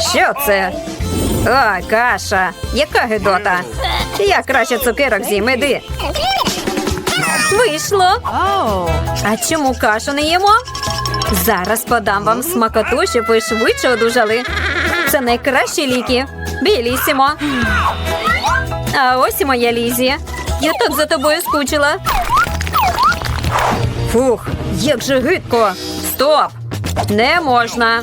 Що це? О, каша. Яка гидота. Я краще цукерок з'їм, іди. Вийшло. А чому кашу не їмо? Зараз подам вам смакоту, щоб ви швидше одужали. Це найкращі ліки. Білісімо. А ось і моя Лізі. Я так за тобою скучила. Фух, як же гидко. Стоп! Не можна.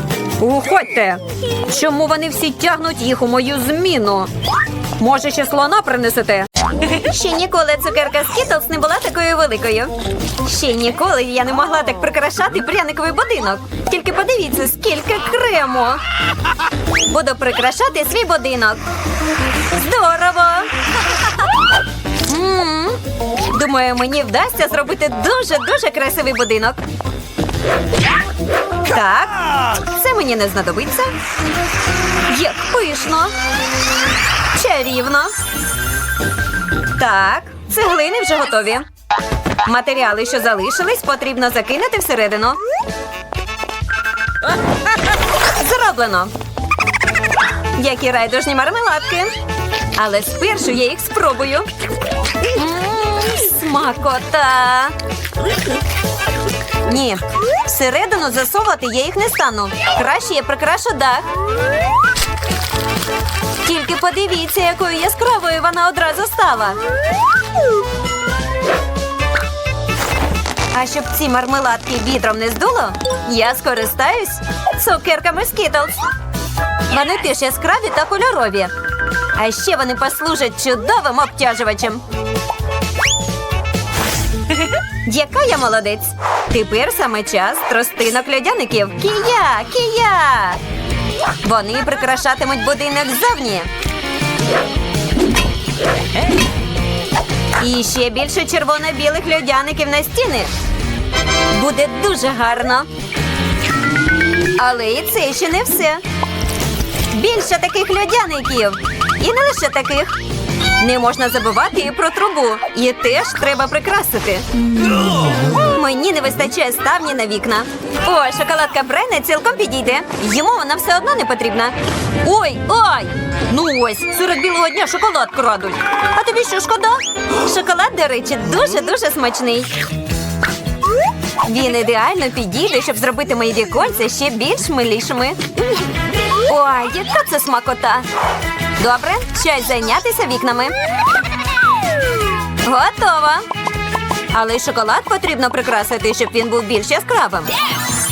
Уходьте! Чому вони всі тягнуть їх у мою зміну? Може, ще слона принесете? Ще ніколи цукерка Скітлс не була такою великою. Ще ніколи я не могла так прикрашати пряниковий будинок. Тільки подивіться, скільки крему. Буду прикрашати свій будинок. Здорово! Думаю, мені вдасться зробити дуже-дуже красивий будинок. Так, це мені не знадобиться. Як пишно. Чарівно. Так, цеглини вже готові. Матеріали, що залишились, потрібно закинути всередину. Зроблено. Які райдужні мармеладки. Але спершу я їх спробую. Смакота. Ні, всередину засовувати я їх не стану. Краще я прикрашу дах. Тільки подивіться, якою яскравою вона одразу стала. А щоб ці мармеладки вітром не здуло, я скористаюсь цукерками Skittles. Вони теж яскраві та кольорові. А ще вони послужать чудовим обтяжувачем. Яка я молодець! Тепер саме час тростинок льодяників. Кія! Кія! Вони прикрашатимуть будинок ззовні. І ще більше червоно-білих льодяників на стіни. Буде дуже гарно. Але і це ще не все. Більше таких льодяників. І не лише таких. Не можна забувати і про трубу. Її теж треба прикрасити. Мені не вистачає ставні на вікна. Ой, шоколадка Брайна цілком підійде. Йому вона все одно не потрібна. Ой, ой! Ну ось, серед білого дня шоколад крадуть. А тобі що шкода? Шоколад, до речі, дуже-дуже смачний. Він ідеально підійде, щоб зробити мої віконця ще більш милішими. Ой, яка це смакота! Добре, час зайнятися вікнами. Готово. Але шоколад потрібно прикрасити, щоб він був більш яскравим.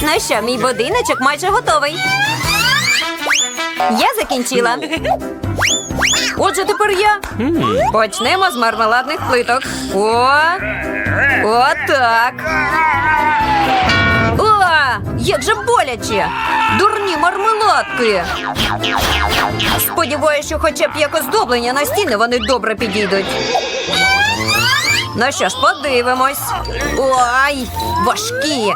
Ну що, мій будиночок майже готовий. Я закінчила. Отже, тепер я. Почнемо з мармеладних плиток. О! Отак. О, як же боляче! Дурні мармеладки. Сподіваюся, що хоча б як оздоблення на стіни вони добре підійдуть. Ну що ж, подивимось. Ой, важкі.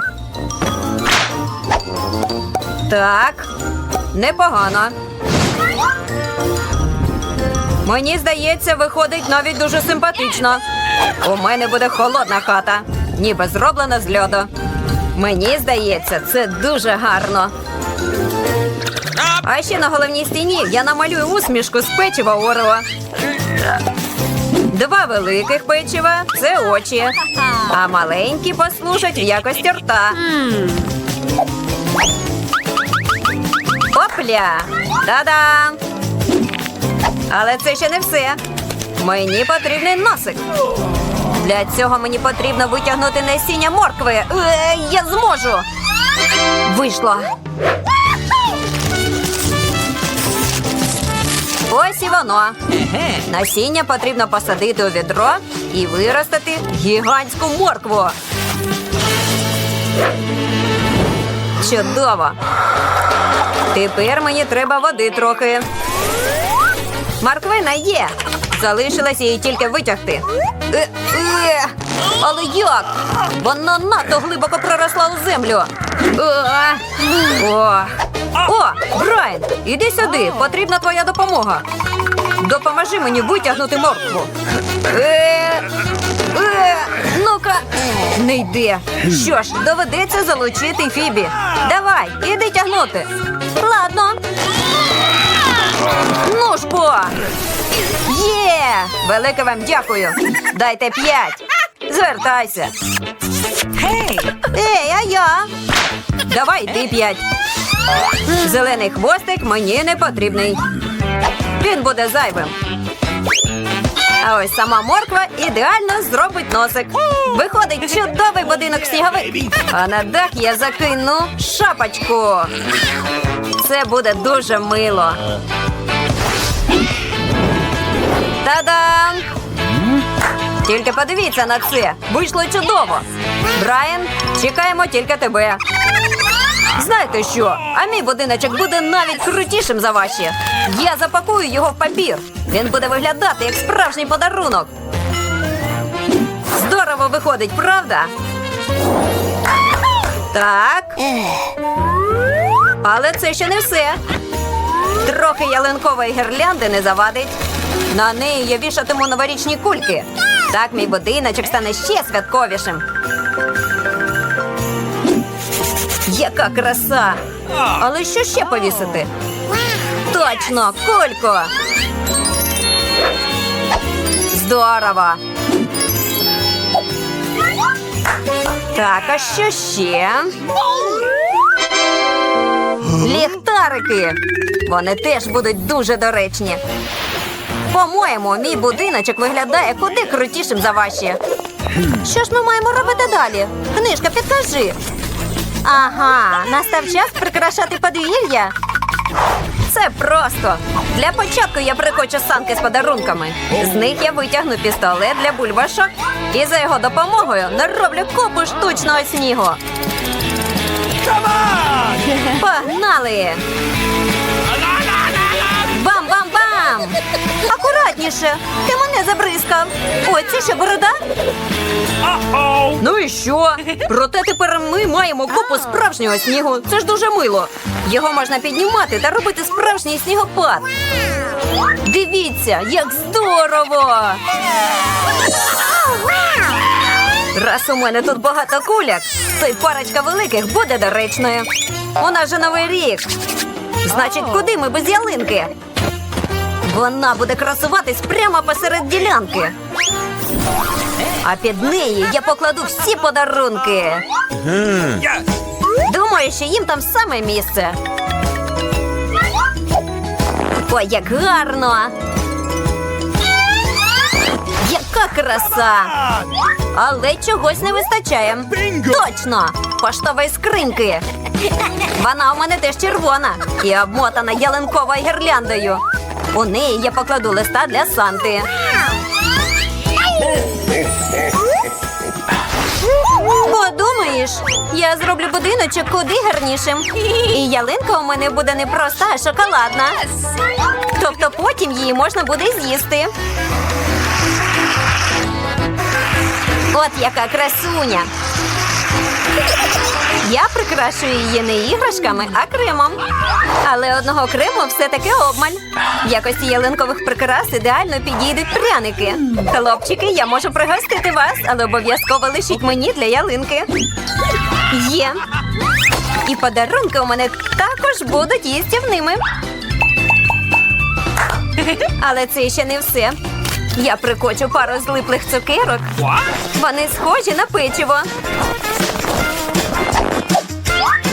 Так, непогано. Мені здається, виходить навіть дуже симпатично. У мене буде холодна хата, ніби зроблена з льоду. Мені здається, це дуже гарно. А ще на головній стіні я намалюю усмішку з печива Орео. Два великих печива це очі, а маленькі послужать в якості рта. Опля! Та-дам! Але це ще не все. Мені потрібний носик. Для цього мені потрібно витягнути насіння моркви. Е, я зможу. Вийшло. Ось і воно. Насіння потрібно посадити у відро і виростити гігантську моркву. Чудово. Тепер мені треба води трохи. Марквина є. Залишилось її тільки витягти. Е, е, але як? Вона надто глибоко проросла у землю. Е, о, о, Брайан, іди сюди. Потрібна твоя допомога. Допоможи мені витягнути моркву. Е, е, ну-ка, не йде. Що ж, доведеться залучити Фібі. Давай, іди тягнути. Ладно. Ну ж бо! Є! Велике вам дякую! Дайте п'ять! Звертайся! Ей, а я? Давай ти п'ять. Зелений хвостик мені не потрібний. Він буде зайвим. А ось сама морква ідеально зробить носик. Виходить чудовий будинок сніговик. А на дах я закину шапочку. Це буде дуже мило. Та-дам! Тільки подивіться на це. Вийшло чудово. Брайан, чекаємо тільки тебе. Знаєте що? А мій будиночок буде навіть крутішим за ваші. Я запакую його в папір. Він буде виглядати як справжній подарунок. Здорово виходить, правда? Так. Але це ще не все. Трохи ялинкової гірлянди не завадить. На неї я вішатиму новорічні кульки. Так мій будиночок стане ще святковішим. Яка краса! Але що ще повісити? Точно, кульку! Здорово! Так, а що ще? Ліхтарики! Вони теж будуть дуже доречні. По-моєму, мій будиночок виглядає куди крутішим за ваші. Що ж ми маємо робити далі? Книжка, підкажи. Ага, настав час прикрашати подвір'я. Це просто. Для початку я прикочу санки з подарунками. З них я витягну пістолет для бульбашок і за його допомогою нароблю купу штучного снігу. Погнали! Акуратніше! Ти мене забризкав! Ой, це що борода? Ну і що? Проте тепер ми маємо купу справжнього снігу. Це ж дуже мило. Його можна піднімати та робити справжній снігопад. Дивіться, як здорово! Раз у мене тут багато куляк, то й парочка великих буде доречною. У нас же новий рік. Значить, куди ми без ялинки? Вона буде красуватись прямо посеред ділянки. А під неї я покладу всі подарунки. Думаю, що їм там саме місце. Ой, як гарно! Яка краса! Але чогось не вистачає. Точно! Поштової скриньки. Вона у мене теж червона і обмотана ялинковою гірляндою. У неї я покладу листа для Санти. Подумаєш, я зроблю будиночок куди гарнішим. І ялинка у мене буде не проста, а шоколадна. Тобто потім її можна буде з'їсти. От яка красуня. Я прикрашую її не іграшками, а кремом. Але одного крему все-таки обмаль. В якості ялинкових прикрас ідеально підійдуть пряники. Хлопчики, я можу пригостити вас, але обов'язково лишіть мені для ялинки. Є. І подарунки у мене також будуть їстівними. Але це ще не все. Я прикочу пару злиплих цукерок. Вони схожі на печиво.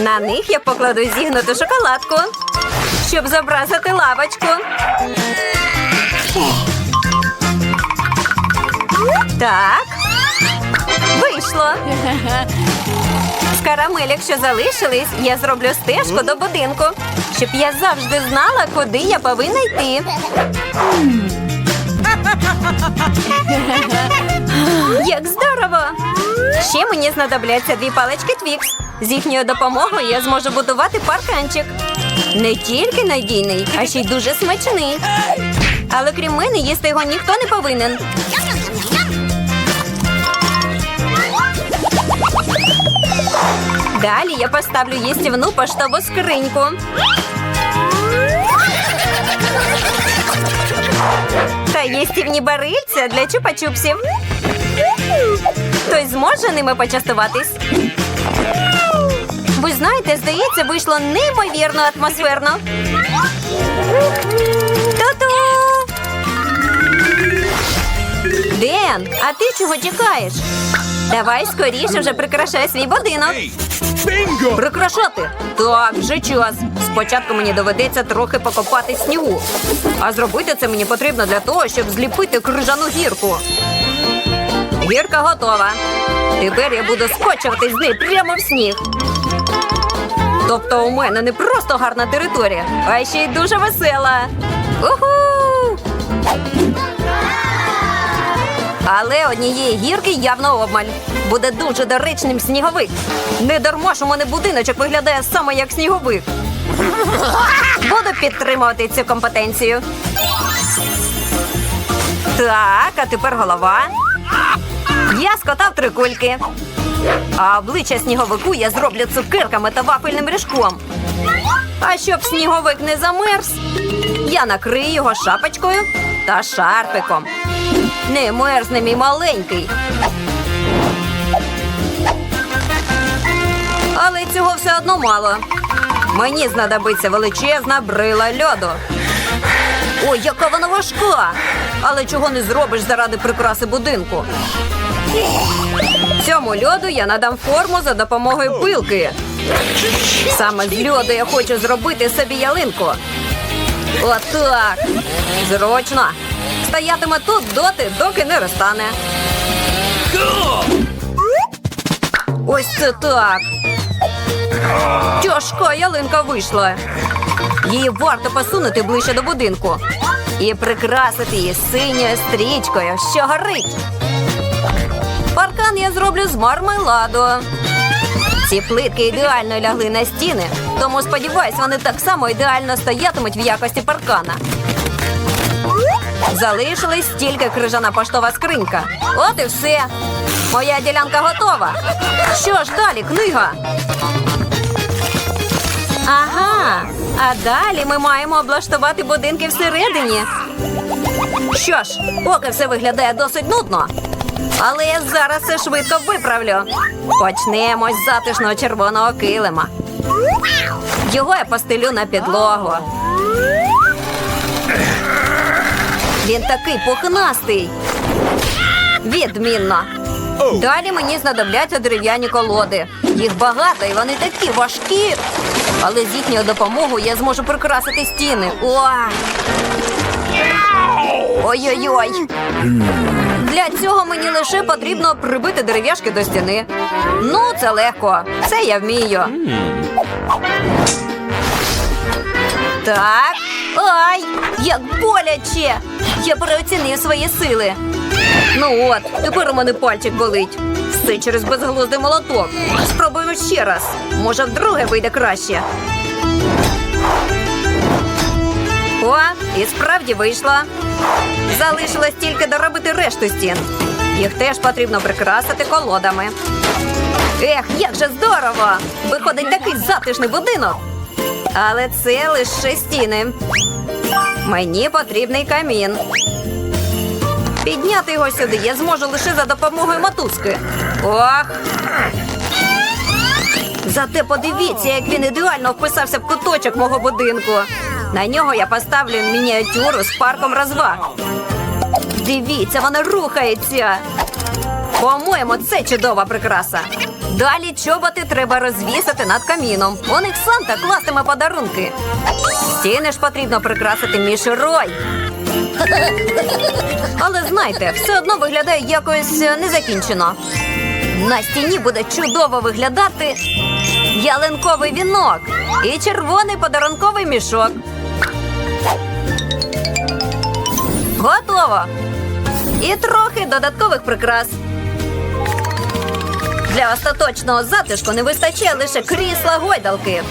На них я покладу зігнуту шоколадку, щоб зобразити лавочку. Так. Вийшло. З карамелек, що залишились, я зроблю стежку до будинку, щоб я завжди знала, куди я повинна йти. Як здорово! Ще мені знадобляться дві палички Твікс. З їхньою допомогою я зможу будувати парканчик. Не тільки надійний, а ще й дуже смачний. Але крім мене, їсти його ніхто не повинен. Далі я поставлю їстівну поштову скриньку. Та їстівні барильця для чупа-чупсів. Хтось зможе ними почастуватись. Ви знаєте, здається, вийшло неймовірно атмосферно. Ту-ту! Ден, а ти чого чекаєш? Давай скоріше вже прикрашай свій будинок. Bingo! Прикрашати? Так, вже час. Спочатку мені доведеться трохи покопати снігу. А зробити це мені потрібно для того, щоб зліпити крижану гірку. Гірка готова. Тепер я буду скочувати з неї прямо в сніг. Тобто у мене не просто гарна територія, а ще й дуже весела. Уху! Але однієї гірки явно обмаль. Буде дуже доречним сніговик. Не дарма ж у мене будиночок виглядає саме як сніговик. Буду підтримувати цю компетенцію. Так, а тепер голова. Я скотав три кульки. А обличчя сніговику я зроблю цукерками та вафельним ріжком. А щоб сніговик не замерз, я накрию його шапочкою та шарфиком. Не мерзне мій маленький. Але цього все одно мало. Мені знадобиться величезна брила льоду. Ой, яка вона важка! Але чого не зробиш заради прикраси будинку? Цьому льоду я надам форму за допомогою пилки. Саме з льоду я хочу зробити собі ялинку. Отак. Зручно. Стоятиме тут доти, доки не розтане. Ось це так. Тяжка ялинка вийшла. Її варто посунути ближче до будинку і прикрасити її синьою стрічкою, що горить. Паркан я зроблю з мармеладу. Ці плитки ідеально лягли на стіни, тому сподіваюсь, вони так само ідеально стоятимуть в якості паркана. Залишилась тільки крижана поштова скринька. От і все. Моя ділянка готова. Що ж далі, книга? Ага. А далі ми маємо облаштувати будинки всередині. Що ж, поки все виглядає досить нудно. Але я зараз все швидко виправлю. Почнемо з затишного червоного килима. Його я постелю на підлогу. Він такий пухнастий. Відмінно. Далі мені знадобляться дерев'яні колоди. Їх багато і вони такі важкі. Але з їхньою допомогою я зможу прикрасити стіни. Ой-ой-ой. Для цього мені лише потрібно прибити дерев'яшки до стіни. Ну, це легко. Це я вмію. Так. Ай, як боляче! Я переоцінив свої сили. Ну от, тепер у мене пальчик болить. Все через безглуздий молоток. Спробуємо ще раз. Може, вдруге вийде краще. О, і справді вийшло. Залишилось тільки доробити решту стін. Їх теж потрібно прикрасити колодами. Ех, як же здорово! Виходить такий затишний будинок. Але це лише стіни. Мені потрібний камін. Підняти його сюди я зможу лише за допомогою мотузки. Ох. Зате подивіться, як він ідеально вписався в куточок мого будинку. На нього я поставлю мініатюру з парком розваг. Дивіться, вона рухається. По-моєму, це чудова прикраса. Далі чоботи треба розвісити над каміном. У них Санта кластиме подарунки. Стіни ж потрібно прикрасити мішурой. Але знайте, все одно виглядає якось е, незакінчено. На стіні буде чудово виглядати ялинковий вінок і червоний подарунковий мішок. Готово. І трохи додаткових прикрас. Для остаточного затишку не вистачає лише крісла гойдалки.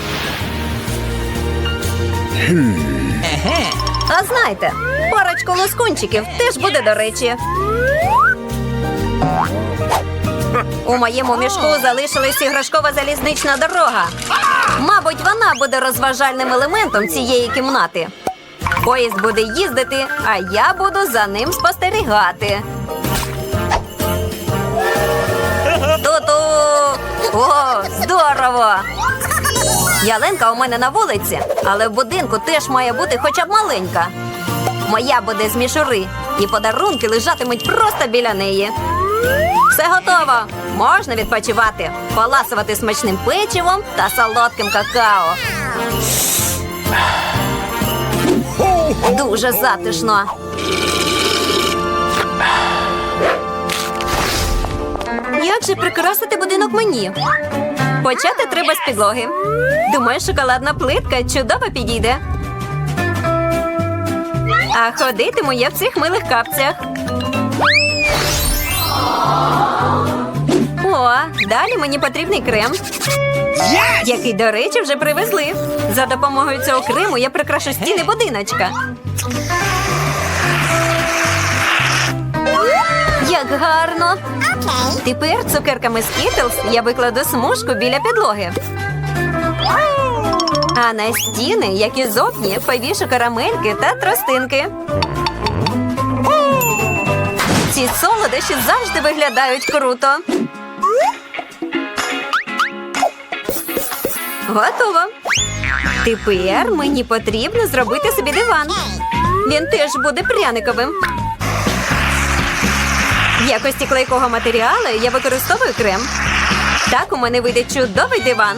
А знаєте, парочку лоскунчиків теж буде до речі. У моєму мішку залишилась іграшкова залізнична дорога. Мабуть, вона буде розважальним елементом цієї кімнати. Поїзд буде їздити, а я буду за ним спостерігати. Ту-ту! О, здорово! Ялинка у мене на вулиці, але в будинку теж має бути хоча б маленька. Моя буде з мішури, і подарунки лежатимуть просто біля неї. Все готово. Можна відпочивати, поласувати смачним печивом та солодким какао. Дуже затишно. Як же прикрасити будинок мені? Почати треба з підлоги. Думаю, шоколадна плитка чудово підійде. А ходитиму я в цих милих капцях. О, далі мені потрібний крем. Який, до речі, вже привезли. За допомогою цього крему я прикрашу стіни будиночка. Як гарно! Тепер цукерками Skittles я викладу смужку біля підлоги. А на стіни, як і зовні, повішу карамельки та тростинки. Ці солодощі завжди виглядають круто. Готово. Тепер мені потрібно зробити собі диван. Він теж буде пряниковим. В якості клейкого матеріалу я використовую крем. Так у мене вийде чудовий диван.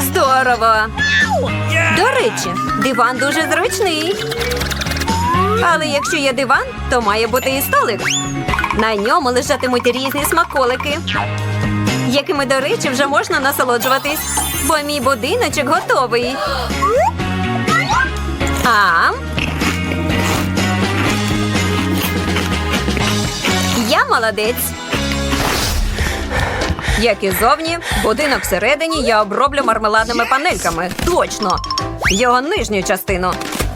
Здорово! До речі, диван дуже зручний. Але якщо є диван, то має бути і столик. На ньому лежатимуть різні смаколики, якими, до речі, вже можна насолоджуватись, бо мій будиночок готовий. А я молодець. Як і зовні, будинок всередині я оброблю мармеладними панельками. Точно! Його нижню частину.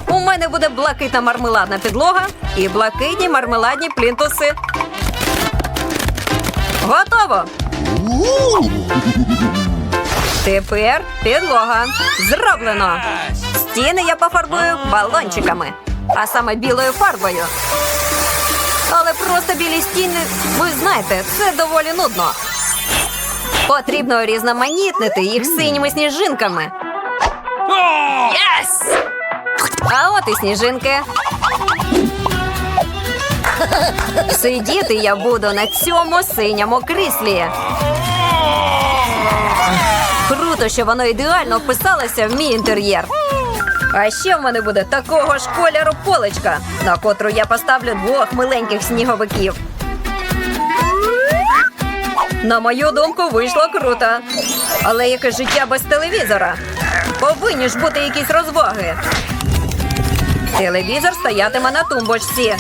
У мене буде блакитна мармеладна підлога і блакитні мармеладні плінтуси. Готово! Тепер підлога. Зроблено. Стіни я пофарбую балончиками, а саме білою фарбою. Але просто білі стіни, ви знаєте, це доволі нудно. Потрібно різноманітнити їх синіми сніжинками. А от і сніжинки. Сидіти я буду на цьому синьому кріслі. Круто, що воно ідеально вписалося в мій інтер'єр. А ще в мене буде такого ж кольору поличка, на котру я поставлю двох миленьких сніговиків. На мою думку, вийшло круто. Але яке життя без телевізора? Повинні ж бути якісь розваги. Телевізор стоятиме на тумбочці.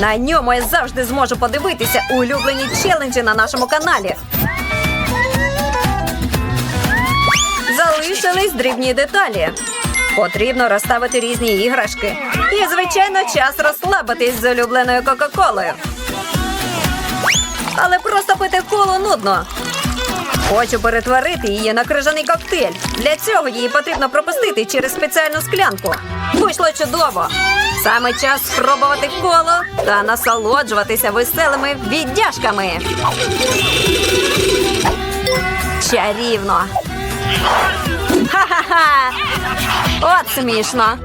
На ньому я завжди зможу подивитися улюблені челенджі на нашому каналі. Залишились дрібні деталі. Потрібно розставити різні іграшки. І, звичайно, час розслабитись з улюбленою Кока-Колою. Але просто пити коло нудно. Хочу перетворити її на крижаний коктейль. Для цього її потрібно пропустити через спеціальну склянку. Вийшло чудово. Саме час спробувати коло та насолоджуватися веселими віддяжками. Чарівно. Ха-ха-ха! От смішно.